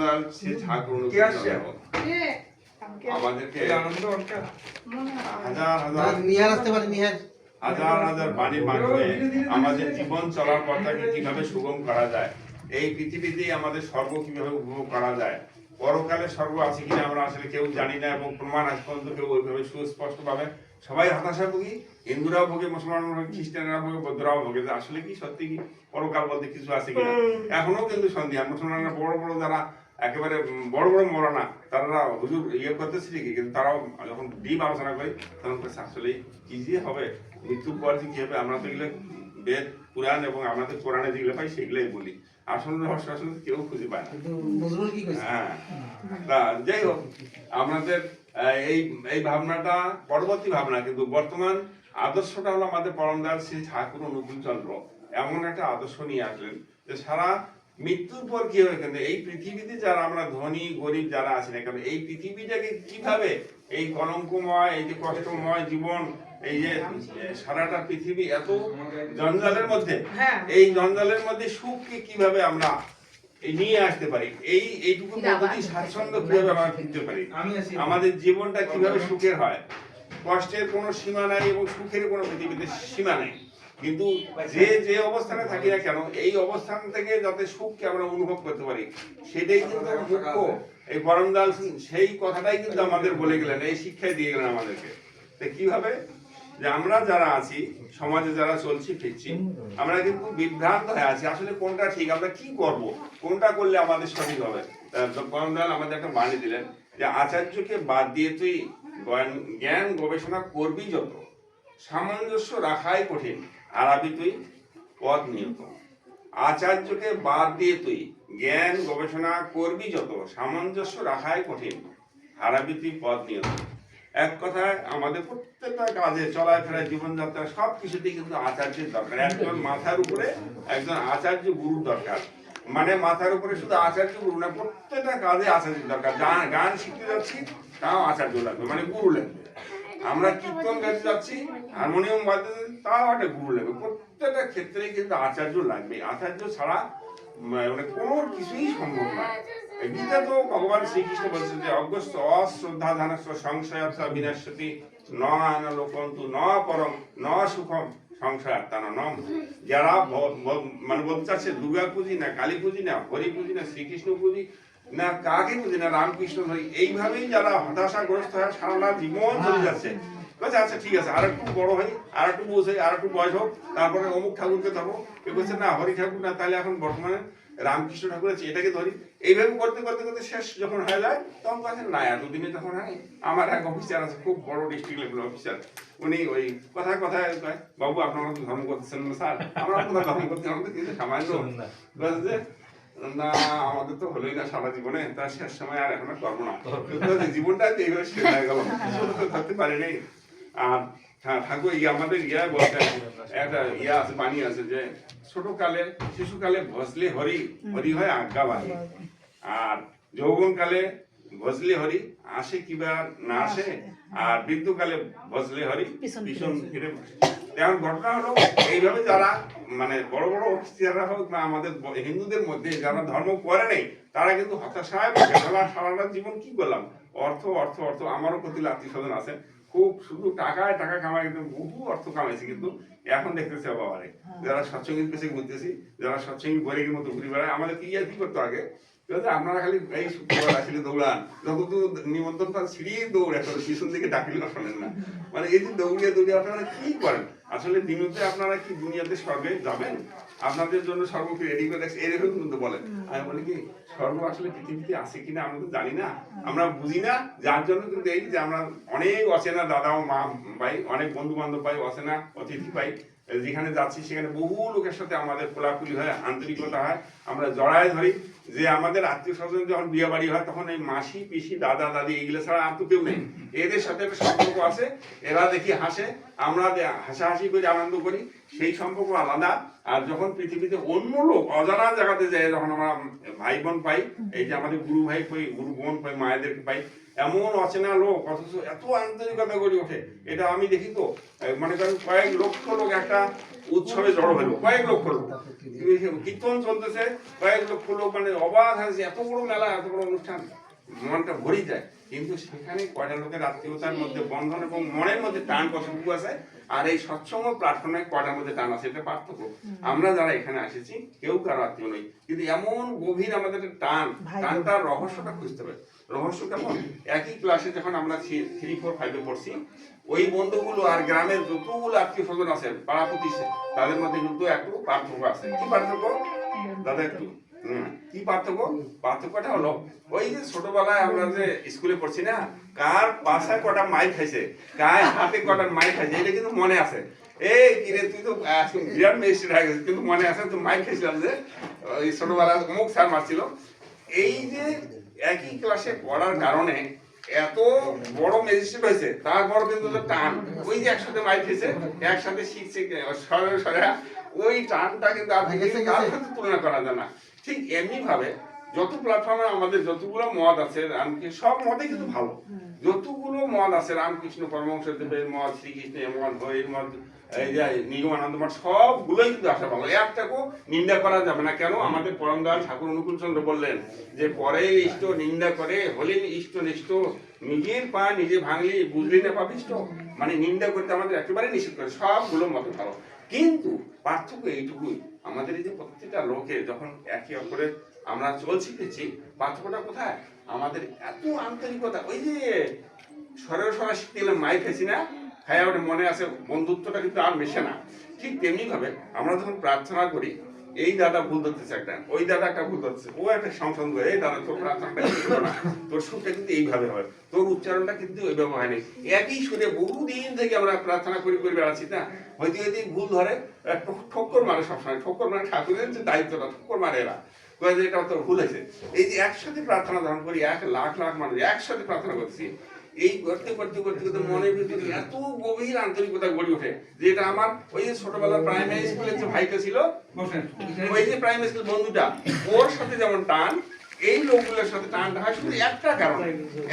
আসছে? আমাদেরকে হাজার হাজার নিহার আসতে পারে নিহার। হাজার হাজার মাধ্যমে আমাদের জীবন চলার পথটাকে কীভাবে সুগম করা যায় এই পৃথিবীতেই আমাদের স্বর্গ কীভাবে উপভোগ করা যায় পরকালে স্বর্গ আছে কিনা আমরা আসলে কেউ জানি না এবং প্রমাণ আজ পর্যন্ত কেউ ওইভাবে সবাই হতাশা ভোগী হিন্দুরাও ভোগে মুসলমানরা ভোগে খ্রিস্টানরা ভোগে বৌদ্ধরাও ভোগে আসলে কি সত্যি কি? পরকাল বলতে কিছু আছে কিনা? এখনও কিন্তু সন্দেহ মুসলমানরা বড় বড় যারা একেবারে বড় বড় মরানা। তারা হুজুর ইয়ে করতেছে ঠিকই কিন্তু তারাও যখন ডিপ আলোচনা করি তখন আসলে কি যে হবে? মৃত্যুর পর যে কি হবে? আমরা তো এগুলো বেদ পুরাণ এবং আমাদের কোরআনে যেগুলো পাই সেগুলোই বলি। আসল রহস্য আসলে কেউ খুঁজে পায় না। হ্যাঁ। তা যাই হোক আমাদের এই এই ভাবনাটা পরবর্তী ভাবনা কিন্তু বর্তমান আদর্শটা হলো আমাদের পরমদার শ্রী ঠাকুর অনুকূল চন্দ্র এমন একটা আদর্শ নিয়ে আসলেন যে সারা মৃত্যুর পর কি হবে কিন্তু এই পৃথিবীতে যারা আমরা ধনী গরিব যারা আছি না এই পৃথিবীটাকে কীভাবে এই কলঙ্কময় এই যে কষ্টময় জীবন এই যে সারাটা পৃথিবী এত জঞ্জালের মধ্যে হ্যাঁ। এই জঞ্জালের মধ্যে সুখকে কীভাবে আমরা নিয়ে আসতে পারি? এই এইটুকু পদ্ধতি স্বাচ্ছন্দ্য কীভাবে আমরা ফিরতে পারি? আমি আমাদের জীবনটা কীভাবে সুখের হয়? কষ্টের কোনো সীমা নাই এবং সুখের কোনো পৃথিবীতে সীমা নেই। কিন্তু যে যে অবস্থানে থাকি না কেন এই অবস্থান থেকে যাতে সুখকে আমরা অনুভব করতে পারি সেটাই কিন্তু মুখ্য। এই পরমদাল সেই কথাটাই কিন্তু আমাদের বলে গেলেন এই শিক্ষাই দিয়ে গেলেন আমাদেরকে। তো কীভাবে? যে আমরা যারা আছি সমাজে যারা চলছি ফিরছি আমরা কিন্তু বিভ্রান্ত হয়ে আছি আসলে কোনটা ঠিক আমরা কি করব? কোনটা করলে আমাদের সঠিক হবে? পরমদাল আমাদের একটা বাণী দিলেন যে আচার্যকে বাদ দিয়ে তুই জ্ঞান গবেষণা করবি যত সামঞ্জস্য রাখাই কঠিন। হারাবি তুই, পদ নিয়ত। আচার্যকে বাদ দিয়ে তুই, জ্ঞান গবেষণা করবি যত, সামঞ্জস্য রাখাই কঠিন। হারাবি তুই, পদ নিয়ত। এক কথায়, আমাদের প্রত্যেকটা কাজে চলায় ফেরায় জীবনযাত্রা সব কিছুতেই কিন্তু আচার্যের দরকার। একজন মাথার উপরে একজন আচার্য গুরুর দরকার। মানে মাথার উপরে শুধু আচার্য গুরু না, প্রত্যেকটা কাজে আচার্যের দরকার। গান শিখতে যাচ্ছি, তাও আচার্য লাগবে মানে গুরু লাগবে। আমরা কীর্তন গাইতে যাচ্ছি, হারমোনিয়াম বাজাতে তাও একটা গুরু লাগবে। প্রত্যেকটা ক্ষেত্রেই কিন্তু আচার্য লাগবে। আচার্য ছাড়া মানে কোনো কিছুই সম্ভব নয় গীতা তো ভগবান শ্রীকৃষ্ণ বলছেন যে, অগস্ত অশ্রদ্ধা ধানস্ব সংশয়ার্থ বিনাশতি ন আন লোকন্তু, ন পরম, ন সুখম সংসার সংশয়ার্থান নম যারা মানে বলতে চাচ্ছে, দুর্গা পুজি না, কালী পুজি না, হরি পুজি না, শ্রীকৃষ্ণ পুজি না কাকে পুজি না রামকৃষ্ণ ধরি? এইভাবেই যারা হতাশাগ্রস্ত হয় সারা জীবন চলে যাচ্ছে। বলছে আচ্ছা ঠিক আছে আর একটু বড় হই আর একটু বোঝাই আর একটু বয়স হোক তারপরে অমুক ঠাকুরকে ধরবো কেউ বলছে না হরি ঠাকুর না তাহলে এখন বর্তমানে রামকৃষ্ণ ঠাকুর আছে এটাকে ধরি। এইভাবে করতে করতে করতে শেষ যখন হয়ে যায় তখন কাছে না এতদিনে যখন হয় আমার এক অফিসার আছে খুব বড় ডিস্ট্রিক্ট লেভেল অফিসার উনি ওই কথায় কথায় বাবু আপনারা ধর্ম করতেছেন না স্যার। আমরা কোথায় ধর্ম করতে আমাদের কিন্তু সামান্য না আমাদের তো হলোই না সারা জীবনে। তার শেষ সময় আর এখন করব না। জীবনটা এইভাবে শেষ হয়ে গেল। কিছু তো ধরতে পারিনি। আর হ্যাঁ ঠাকুর ইয়ে আমাদের ইয়া বলতে একটা ইয়া আছে বাণী আছে যে ছোট কালে শিশুকালে ভসলে হরি হরি হয় আজ্ঞা বাহি আর যৌবন কালে ভসলে হরি আসে কিবা না আসে? আর বৃদ্ধকালে ভসলে হরি ভীষণ ফিরে। এখন ঘটনা হলো এইভাবে যারা মানে বড় বড় অফিসাররা হোক বা আমাদের হিন্দুদের মধ্যে যারা ধর্ম করে নেই তারা কিন্তু হতাশায় বসে সারাটা জীবন কি করলাম? অর্থ অর্থ অর্থ আমারও প্রতি আত্মীয় স্বজন আছে। খুব শুধু টাকায় টাকা কামাই কিন্তু বহু অর্থ কামাইছে কিন্তু এখন দেখতেছে বাবারে। যারা সৎসঙ্গীর কাছে ঘুরতেছি যারা সৎসঙ্গী গরিবের মতো ঘুরে বেড়ায় আমাদের কি আর কি করতো আগে? আপনারা খালি এই শুক্রবার আসলে দৌড়ান। যখন তো নিমন্ত্রণ পান সিঁড়ি দৌড় এখন পিছন দিকে ডাকলে শোনেন না। মানে এই যে দৌড়িয়ে দৌড়িয়ে আপনারা কি করেন? আসলে দিনতে আপনারা কি দুনিয়াতে স্বর্গে যাবেন? আপনাদের জন্য সর্বকে রেডি করে রাখছে? এরকম কিন্তু বলেন। আমি বলি কি, স্বর্গ আসলে পৃথিবীতে আছে কিনা আমরা তো জানি না। আমরা বুঝি না, যার জন্য কিন্তু এই যে আমরা অনেক অচেনা দাদা ও মা পাই অনেক বন্ধু বান্ধব পাই, অচেনা অতিথি পাই। যেখানে যাচ্ছি, সেখানে বহু লোকের সাথে আমাদের কোলাকুলি হয়, আন্তরিকতা হয়। আমরা জড়ায় ধরি। যে আমাদের আত্মীয় স্বজন যখন বিয়ে বাড়ি হয়, তখন এই মাসি, পিসি, দাদা, দাদি, এগুলো ছাড়া আর তো কেউ নেই। এদের সাথে সম্পর্ক আছে। এরা দেখি হাসে। আমরা হাসাহাসি করে আনন্দ করি। সেই সম্পর্ক আলাদা। আর যখন পৃথিবীতে অন্য লোক অজানা জায়গাতে যায় যখন আমরা ভাই বোন পাই। এই যে আমাদের গুরু ভাই পাই গুরু বোন পাই, মায়েদেরকে পাই। এমন অচেনা লোক অথচ এত আন্তরিকতা গড়ে ওঠে। এটা আমি দেখি তো মানে করেন কয়েক লক্ষ লোক একটা উৎসবে জড়ো হলো কয়েক লক্ষ লোক। কীর্তন চলতেছে কয়েক লক্ষ লোক মানে অবাক আছে এত বড় মেলা এত বড় অনুষ্ঠান মনটা ভরেই যায়। কিন্তু সেখানে কয়টা লোকের আত্মীয়তার মধ্যে বন্ধন এবং মনের মধ্যে টান কতটুকু আছে আর এই সৎসঙ্গ প্রার্থনায় কয়টার মধ্যে টান আছে এটা পার্থক্য। আমরা যারা এখানে আসেছি কেউ কারও আত্মীয় নই। কিন্তু এমন গভীর আমাদের টান টানটার রহস্যটা খুঁজতে হবে। রহস্য কেমন? একই ক্লাসে যখন আমরা থ্রি ফোর ফাইভে পড়ছি, ওই বন্ধুগুলো আর গ্রামের যতগুলো আত্মীয় স্বজন আছে, পাড়া প্রতিষ্ঠা, তাদের মধ্যে কিন্তু একটু পার্থক্য আছে। কি পার্থক্য? দাদা একটু। কি পার্থক্য? পার্থক্যটা হলো, ওই যে ছোটবেলায় আমরা যে স্কুলে পড়ছি না, কার পাশায় কটা মাই খাইছে, কার হাতে কটা মাই খাইছে, এটা কিন্তু মনে আছে। এই কিরে তুই তো বিরাট মেজিস্ট্রেট হয়ে কিন্তু মনে আছে তো মাই খাইছিলাম যে, ওই ছোটবেলায় মুখ স্যার মারছিল। এই যে একই ক্লাসে পড়ার কারণে এত বড় ম্যাজিস্ট্রেট হয়েছে তারপর কিন্তু টান। ওই যে একসাথে মাইর খেয়েছে একসাথে শিখছে সরে সরে। ওই টানটা কিন্তু আর তুলনা করা যায় না। ঠিক এমনি ভাবে যত প্ল্যাটফর্মে আমাদের যতগুলো মদ আছে রামকৃষ্ণ সব মতে কিন্তু ভালো। যতগুলো মদ আছে রামকৃষ্ণ পরমহংস দেবের মত শ্রীকৃষ্ণের মত হরির মত এই যে নিগমানন্দ মঠ সবগুলোই কিন্তু আসা ভালো। একটাকেও নিন্দা করা যাবে না। কেন? আমাদের পরমদয়াল ঠাকুর অনুকূল চন্দ্র বললেন যে পরের ইষ্ট নিন্দা করে হলেন ইষ্ট নিষ্ঠ নিজের পা নিজে ভাঙলি বুঝলি না পাপিষ্ট? মানে নিন্দা করতে আমাদের একেবারে নিষেধ করে। সবগুলো মতে ভালো। কিন্তু পার্থক্য এইটুকুই। আমাদের এই যে প্রত্যেকটা লোকে যখন একে অপরে আমরা চলছি ফিরছি পার্থক্যটা কোথায়? আমাদের এত আন্তরিকতা, ওই যে সরে সরা শিখতে মাই খেয়েছি না? হ্যাঁ ওটা মনে আছে, বন্ধুত্বটা কিন্তু আর মেশে না। ঠিক তেমনি ভাবে আমরা যখন প্রার্থনা করি এই দাদা ভুল ধরতেছে একটা, ওই দাদা একটা ভুল ধরতেছে। ও একটা করে, এই দাদা তোর না। তোর সুরটা কিন্তু এইভাবে হবে তোর উচ্চারণটা কিন্তু ওইভাবে হয়নি। একই সুরে বহুদিন থেকে আমরা প্রার্থনা করি, করে বেড়াচ্ছি, না? হয়তো যদি ভুল ধরে ঠক্কর মারে সবসময়, ঠক্কর মানে ঠাকুরের যে দায়িত্বটা, ঠক্কর মারে এরা। এটা তো ভুল হয়েছে। এই যে একসাথে প্রার্থনা ধারণ করি, এক লাখ লাখ মানুষ একসাথে প্রার্থনা করছি এই করতে করতে করতে করতে মনের ভিতরে এত গভীর আন্তরিকতা গড়ে ওঠে যে এটা আমার ওই যে ছোটবেলার প্রাইমারি স্কুলের যে ভাইটা ছিল ওই যে প্রাইমারি স্কুল বন্ধুটা ওর সাথে যেমন টান এই লোকগুলোর সাথে টানটা হয় শুধু একটা কারণ।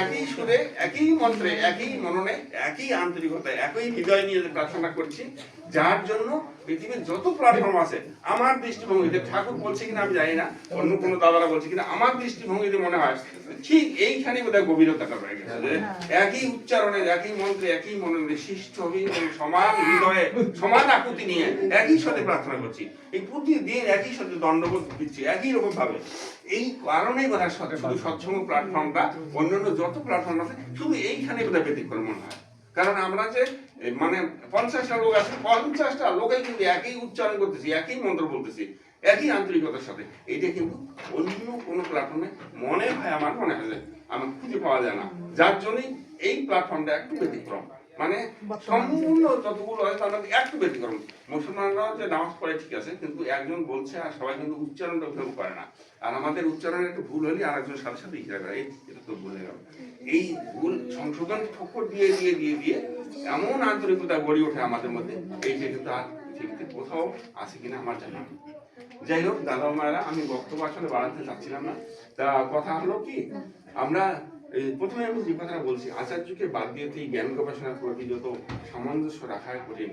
একই সুরে একই মন্ত্রে একই মননে একই আন্তরিকতা একই হৃদয় নিয়ে প্রার্থনা করছি যার জন্য পৃথিবীর যত প্ল্যাটফর্ম আছে আমার দৃষ্টিভঙ্গিতে ঠাকুর বলছে কিনা আমি জানি না অন্য কোনো দাদারা বলছে কিনা আমার দৃষ্টিভঙ্গিতে মনে হয় ঠিক এইখানে বোধহয় গভীরতাটা রয়ে গেছে। যে একই উচ্চারণে একই মন্ত্রে একই মননে শিষ্ট সমান হৃদয়ে সমান আকুতি নিয়ে একই সাথে প্রার্থনা করছি। এই প্রতিদিন একই সাথে দণ্ডবোধ দিচ্ছি একই রকম ভাবে। এই কারণেই বোধ হয় শুধু সৎসঙ্গ প্ল্যাটফর্মটা অন্যান্য যত প্ল্যাটফর্ম আছে শুধু এইখানে বোধ হয় ব্যতিক্রম মনে হয়। কারণ আমরা যে মানে পঞ্চাশটা লোক আছে, পঞ্চাশটা লোকে কিন্তু একই উচ্চারণ করতেছি, একই মন্ত্র বলতেছি, একই আন্তরিকতার সাথে। এটা কিন্তু অন্য কোনো প্ল্যাটফর্মে মনে হয় আমার, মনে হয় যে আমার খুঁজে পাওয়া যায় না। যার জন্যই এই প্ল্যাটফর্মটা একটু ব্যতিক্রম। মানে সম্পূর্ণ যতগুলো আছে তার মধ্যে একটু ব্যতিক্রম মুসলমানরাও যে নামাজ পড়ে ঠিক আছে কিন্তু একজন বলছে আর সবাই কিন্তু উচ্চারণটা ফেল করে না। আর আমাদের উচ্চারণে একটু ভুল হলে আর একজন সাথে সাথে ইচ্ছা করে এটা তো ভুল গেল এই ভুল সংশোধন ঠক্কর দিয়ে দিয়ে দিয়ে দিয়ে এমন আন্তরিকতা গড়ে ওঠে আমাদের মধ্যে এই যে কিন্তু আর পৃথিবীতে কোথাও আছে কিনা আমার জানা নেই। যাই হোক দাদা মায়েরা আমি বক্তব্য আসলে বাড়াতে চাচ্ছিলাম না। তা কথা হলো কি আমরা প্রথমে আমি যে কথাটা বলছি, আচার্যকে বাদ দিয়ে এই জ্ঞান গবেষণার প্রতি যত সামঞ্জস্য রাখা কঠিন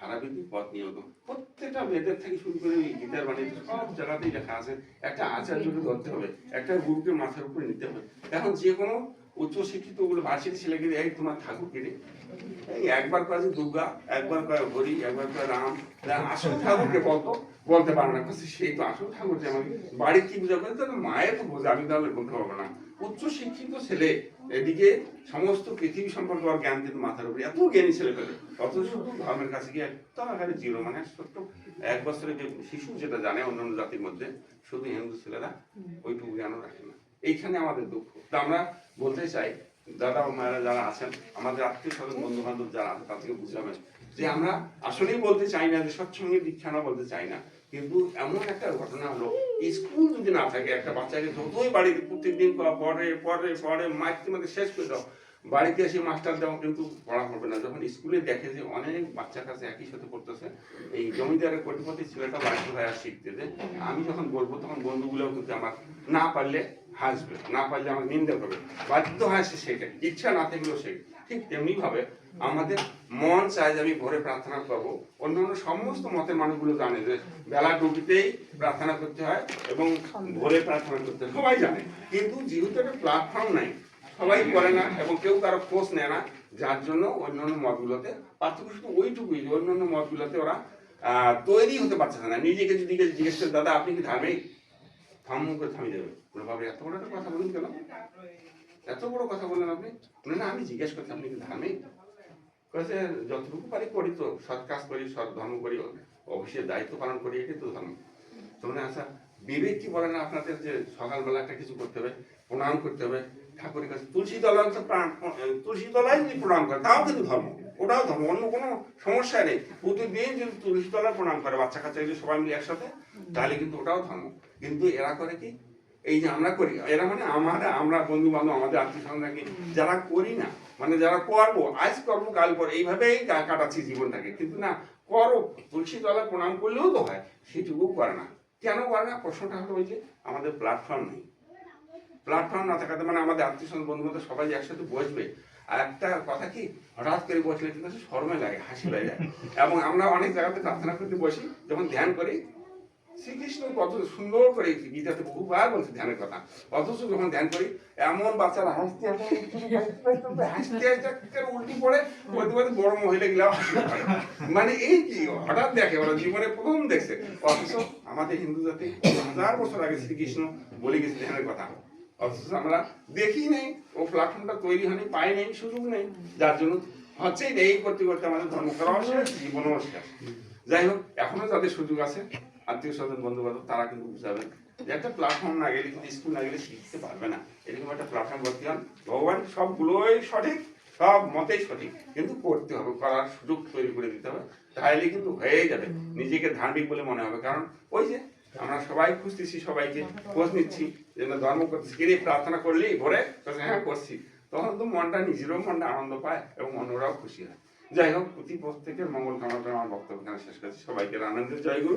হারাবিদি পথ নিয়ত, প্রত্যেকটা বেদের থেকে শুরু করে গীতার বাণীতে সব জায়গাতেই লেখা আছে, একটা আচার্যকে ধরতে হবে, একটা গুরুকে মাথার উপরে নিতে হবে। এখন যে কোনো উচ্চ শিক্ষিতগুলো ভাষিত ছেলেকে এই তোমার ঠাকুর কেটে এই একবার কয় দুর্গা, একবার কয় হরি, একবার কয় রাম আসল ঠাকুরকে বলতো, বলতে পারে না। সেই তো আসল ঠাকুর যে আমাকে বাড়ির কি বুঝাবে? তো মায়ের তো বোঝে, আমি তাহলে বলতে পারব না। উচ্চ শিক্ষিত ছেলে, এদিকে সমস্ত পৃথিবী সম্পর্কে ওর জ্ঞান কিন্তু মাথার উপরে, এত জ্ঞানী ছেলে পেলে। অথচ শুধু ধর্মের কাছে গিয়ে এখানে জিরো মানে ছোট্ট, এক বছরের যে শিশু যেটা জানে অন্যান্য জাতির মধ্যে, শুধু হিন্দু ছেলেরা ওইটুকু জ্ঞানও রাখে না। এইখানে আমাদের দুঃখ। তা আমরা বলতে চাই, দাদা ও মায়েরা যারা আছেন, আমাদের আত্মীয় স্বজন বন্ধু বান্ধব যারা আছে, তাদেরকে বুঝাবেন যে আমরা আসলেই বলতে চাই না, যে সৎসঙ্গে দীক্ষা না বলতে চাই না। কিন্তু এমন একটা ঘটনা হলো স্কুল যদি না থাকে, একটা বাচ্চাকে যতই বাড়িতে প্রত্যেকদিন পরে পরে পরে মাইতে মাঝে শেষ করে দাও। বাড়িতে এসে মাস্টার দেওয়া কিন্তু পড়া হবে না। যখন স্কুলে দেখে যে অনেক বাচ্চা কাছে একই সাথে পড়তেছে, এই জমিদারের কোটিপতি ছেলেটা বাড়িতে হয়ে আর শিখতে যে আমি যখন বলব, তখন বন্ধুগুলোও কিন্তু আমার না পারলে হাসবে, না পারলে আমার নিন্দা করবে। বাধ্য হয় সে শেখে, ইচ্ছা না থাকলেও শেখে। ঠিক তেমনি ভাবে আমাদের মন চায় যে আমি ভোরে প্রার্থনা করব। অন্যান্য সমস্ত মতের মানুষগুলো জানে যে বেলা ডুবিতেই প্রার্থনা করতে হয় এবং ভোরে প্রার্থনা করতে হয়। সবাই জানে। কিন্তু যেহেতু একটা প্ল্যাটফর্ম নাই, সবাই করে না এবং কেউ কারও খোঁজ নেয় না, যার জন্য অন্যান্য মতগুলোতে পার্থক্য শুধু ওইটুকুই যে অন্যান্য মতগুলোতে ওরা তৈরি হতে পারছে না। নিজেকে যদি জিজ্ঞেস করে, দাদা, আপনি কি ধার্মিক? থাম করে থামিয়ে যাবে বাবা এত বড় একটা কথা বলুন কেন? এত বড় কথা বললেন আপনি? বলে না, আমি জিজ্ঞেস করছি, আপনি কি ধার্মিক কয়েছে, যতটুকু পারি করি তো, সৎ কাজ করি, সৎ ধর্ম করি, অফিসের দায়িত্ব পালন করি, এটাই তো ধর্ম। তোমরা আচ্ছা বিবেক কি বলে না আপনাদের যে সকালবেলা একটা কিছু করতে হবে, প্রণাম করতে হবে, ঠাকুরের কাছে তুলসী তলায় তো প্রাণ, তুলসী তলায় যদি প্রণাম করে, তাও কিন্তু ধর্ম, ওটাও ধর্ম, অন্য কোনো সমস্যা নেই। প্রতিদিন যদি তুলসী তলায় প্রণাম করে বাচ্চা কাচ্চা যদি সবাই মিলে একসাথে, তাহলে কিন্তু ওটাও ধর্ম। কিন্তু এরা করে কি এই যে আমরা করি, এরা মানে আমরা আমরা বন্ধু বান্ধব আমাদের আত্মীয় স্বজন নাকি যারা করি না মানে যারা করব, আজ করব, কাল পর এইভাবেই কাটাচ্ছি জীবনটাকে। কিন্তু না, করো, তুলসী তলায় প্রণাম করলেও তো হয়, সেটুকু করে না। কেন করে না? প্রশ্নটা হলো ওই যে আমাদের প্ল্যাটফর্ম নেই। প্ল্যাটফর্ম না থাকাতে মানে আমাদের আত্মীয় স্বজন, বন্ধু বান্ধব সবাই একসাথে বসবে, আর একটা কথা কি, হঠাৎ করে বসলে কিন্তু শর্মে লাগে, হাসি লাগে এবং আমরা অনেক জায়গাতে প্রার্থনা করতে বসি, যখন ধ্যান করি শ্রীকৃষ্ণ কত সুন্দর করে গীতাতে বহুবার বলছে ধ্যানের কথা। অথচ যখন ধ্যান করি, এমন বাচ্চারা হাসতে হাসতে হাসতে হাসতে উল্টি পড়ে, বলতে বলতে বড় মহিলা পারে মানে এই কি, হঠাৎ দেখে ওরা জীবনে প্রথম দেখছে। অথচ আমাদের হিন্দু জাতি হাজার বছর আগে শ্রীকৃষ্ণ বলে গেছে ধ্যানের কথা। অথচ আমরা দেখি নেই, ও প্ল্যাটফর্মটা তৈরি হয়নি, পাই নেই, সুযোগ নেই। যার জন্য হচ্ছে এই করতে করতে আমাদের ধর্ম করা জীবনও শেষ যাই হোক, এখনও যাদের সুযোগ আছে আত্মীয় স্বজন বন্ধু বান্ধব তারা কিন্তু বুঝাবেন যে একটা প্ল্যাটফর্ম না গেলে, কিন্তু স্কুল না গেলে শিখতে পারবে না। এরকম একটা প্ল্যাটফর্ম করতে হন। ভগবান সবগুলোই সঠিক, সব মতেই সঠিক। কিন্তু করতে হবে, করার সুযোগ তৈরি করে দিতে হবে। তাহলে কিন্তু হয়ে যাবে। নিজেকে ধার্মিক বলে মনে হবে। কারণ ওই যে আমরা সবাই খুঁজতেছি সবাইকে, খোঁজ নিচ্ছি। যে না ধর্ম করতেছি কিরে প্রার্থনা করলি ভোরে হ্যাঁ করছি। তখন তো মনটা নিজেরও মনটা আনন্দ পায় এবং অন্যরাও খুশি হয়। যাই হোক, প্রতি প্রত্যেকের মঙ্গল কামনা করে আমার বক্তব্য শেষ করছি। সবাইকে আনন্দের জয় গুরু।